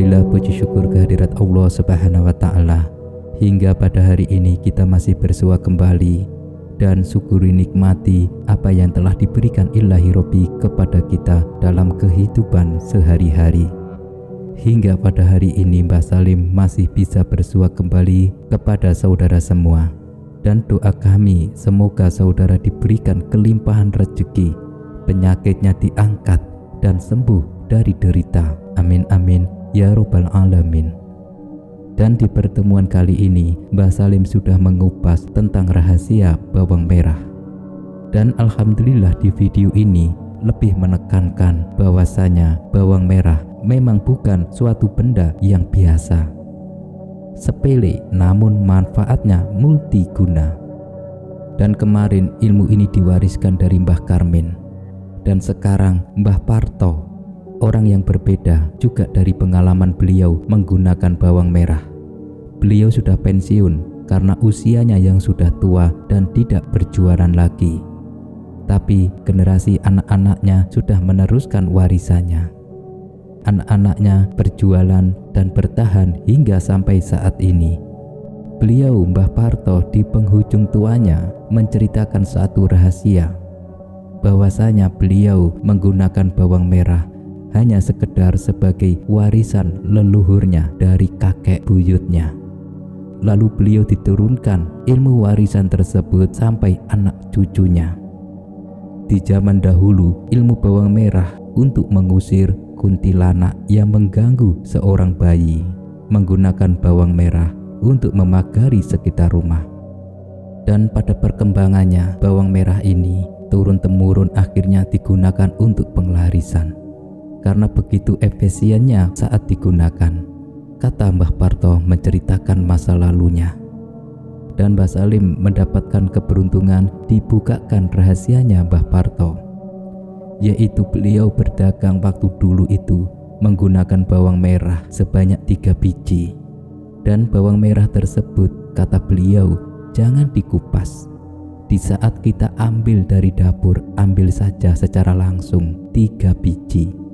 Alhamdulillah puji syukur kehadirat Allah Subhanahu wa taala. Hingga pada hari ini kita masih bersua kembali dan syukuri nikmati apa yang telah diberikan ilahi Robi kepada kita dalam kehidupan sehari-hari. Hingga pada hari ini Mbah Salim masih bisa bersua kembali kepada saudara semua. Dan doa kami semoga saudara diberikan kelimpahan rezeki, penyakitnya diangkat dan sembuh dari derita. Amin amin ya robbal alamin. Dan di pertemuan kali ini, Mbah Salim sudah mengupas tentang rahasia bawang merah. Dan alhamdulillah di video ini lebih menekankan bahwasanya bawang merah memang bukan suatu benda yang biasa. Sepele namun manfaatnya multiguna. Dan kemarin ilmu ini diwariskan dari Mbah Karmin. Dan sekarang Mbah Parto orang yang berbeda juga dari pengalaman beliau menggunakan bawang merah. Beliau sudah pensiun karena usianya yang sudah tua dan tidak berjualan lagi. Tapi generasi anak-anaknya sudah meneruskan warisannya. Anak-anaknya berjualan dan bertahan hingga sampai saat ini. Beliau Mbah Parto di penghujung tuanya menceritakan satu rahasia bahwasanya beliau menggunakan bawang merah hanya sekedar sebagai warisan leluhurnya dari kakek buyutnya. Lalu beliau diturunkan ilmu warisan tersebut sampai anak cucunya. Di zaman dahulu, ilmu bawang merah untuk mengusir kuntilanak yang mengganggu seorang bayi menggunakan bawang merah untuk memagari sekitar rumah. Dan pada perkembangannya, bawang merah ini turun-temurun akhirnya digunakan untuk penglarisan karena begitu efisiennya saat digunakan. Kata Mbah Parto menceritakan masa lalunya. Dan Mbah Salim mendapatkan keberuntungan dibukakan rahasianya Mbah Parto. Yaitu beliau berdagang waktu dulu itu menggunakan bawang merah sebanyak tiga biji. Dan bawang merah tersebut kata beliau jangan dikupas. Di saat kita ambil dari dapur, ambil saja secara langsung tiga biji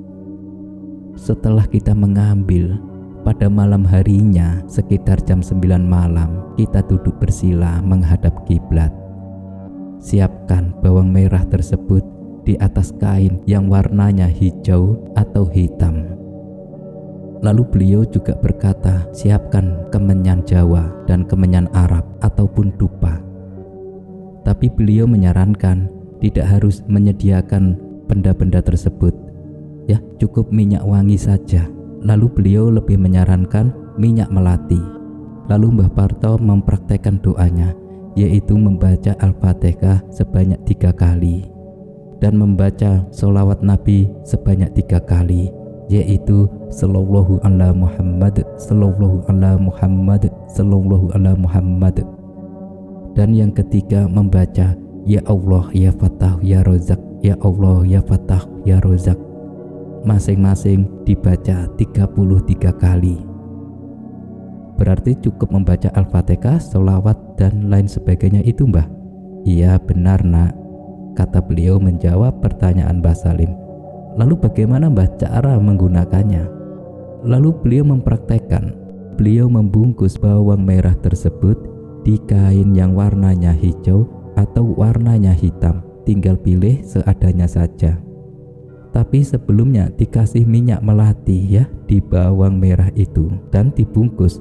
setelah kita mengambil pada malam harinya sekitar jam 9 malam kita duduk bersila menghadap kiblat. Siapkan bawang merah tersebut di atas kain yang warnanya hijau atau hitam. Lalu beliau juga berkata, siapkan kemenyan Jawa dan kemenyan Arab ataupun dupa. Tapi beliau menyarankan tidak harus menyediakan benda-benda tersebut ya cukup minyak wangi saja. Lalu beliau lebih menyarankan minyak melati. Lalu Mbah Parto mempraktekkan doanya, yaitu membaca Al-Fatihah sebanyak tiga kali dan membaca solawat Nabi sebanyak tiga kali, yaitu Sallallahu ala Muhammad, Sallallahu ala Muhammad, Sallallahu ala Muhammad. Dan yang ketiga membaca Ya Allah ya Fatah ya Rozak, Ya Allah ya Fatah ya Rozak masing-masing dibaca 33 kali. Berarti cukup membaca Al-Fatihah, selawat, dan lain sebagainya itu mbah? Iya benar nak, kata beliau menjawab pertanyaan Mbah Salim. Lalu bagaimana mbah cara menggunakannya? Lalu beliau mempraktekkan. Beliau membungkus bawang merah tersebut di kain yang warnanya hijau atau warnanya hitam. Tinggal pilih seadanya saja tapi sebelumnya dikasih minyak melati ya di bawang merah itu dan dibungkus.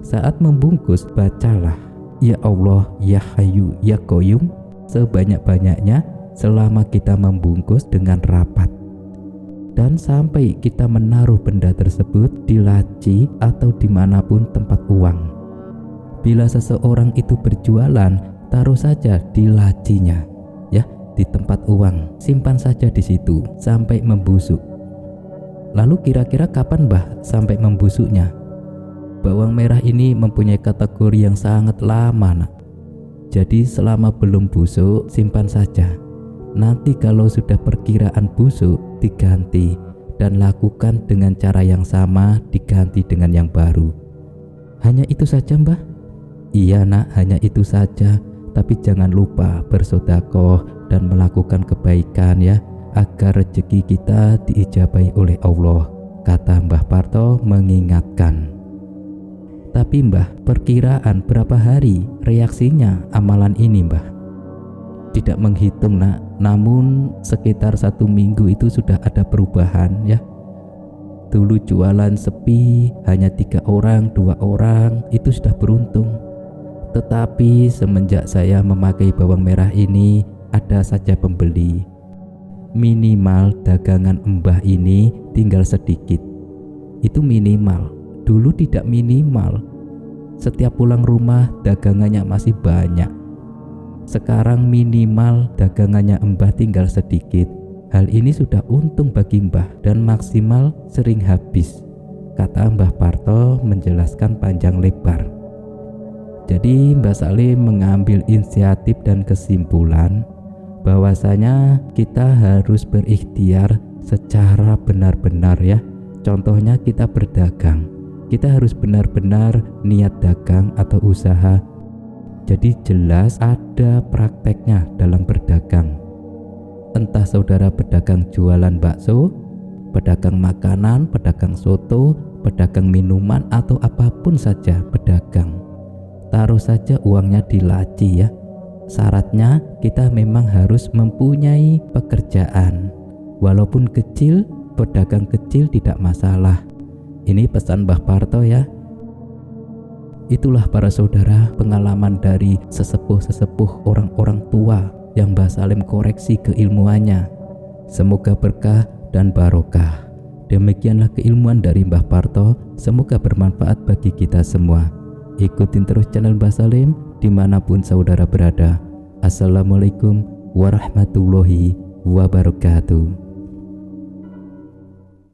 Saat membungkus bacalah Ya Allah ya Hayu ya Koyum sebanyak-banyaknya selama kita membungkus dengan rapat. Dan sampai kita menaruh benda tersebut di laci atau di mana pun tempat uang. Bila seseorang itu berjualan, taruh saja di lacinya di tempat uang, simpan saja di situ sampai membusuk. Lalu kira-kira kapan Mbah sampai membusuknya? Bawang merah ini mempunyai kategori yang sangat lama nak. Jadi selama belum busuk simpan saja. Nanti kalau sudah perkiraan busuk diganti dan lakukan dengan cara yang sama diganti dengan yang baru. Hanya itu saja mbah? Iya nak hanya itu saja tapi jangan lupa bersodakoh dan melakukan kebaikan ya agar rezeki kita diijabai oleh Allah. kata Mbah Parto mengingatkan. Tapi Mbah, perkiraan berapa hari reaksinya amalan ini Mbah? Tidak menghitung nak, namun sekitar satu minggu itu sudah ada perubahan ya. Dulu jualan sepi, hanya tiga orang, dua orang, itu sudah beruntung. Tetapi semenjak saya memakai bawang merah ini, ada saja pembeli. Minimal dagangan mbah ini tinggal sedikit. Itu minimal. Dulu tidak minimal. Setiap pulang rumah dagangannya masih banyak. Sekarang minimal dagangannya mbah tinggal sedikit. Hal ini sudah untung bagi mbah dan maksimal sering habis. Kata Mbah Parto menjelaskan panjang lebar. Jadi Mbah Salim mengambil inisiatif dan kesimpulan bahwasanya kita harus berikhtiar secara benar-benar ya. Contohnya kita berdagang. Kita harus benar-benar niat dagang atau usaha. Jadi jelas ada prakteknya dalam berdagang. Entah saudara pedagang jualan bakso, pedagang makanan, pedagang soto, pedagang minuman atau apa pun saja pedagang. Taruh saja uangnya di laci ya. Syaratnya kita memang harus mempunyai pekerjaan. Walaupun kecil, pedagang kecil tidak masalah. Ini pesan Mbah Parto ya. Itulah para saudara pengalaman dari sesepuh-sesepuh orang-orang tua yang Mbah Salim koreksi keilmuannya. Semoga berkah dan barokah. Demikianlah keilmuan dari Mbah Parto, semoga bermanfaat bagi kita semua. Ikutin terus channel Mbah Salim di mana pun saudara berada. Assalamualaikum warahmatullahi wabarakatuh.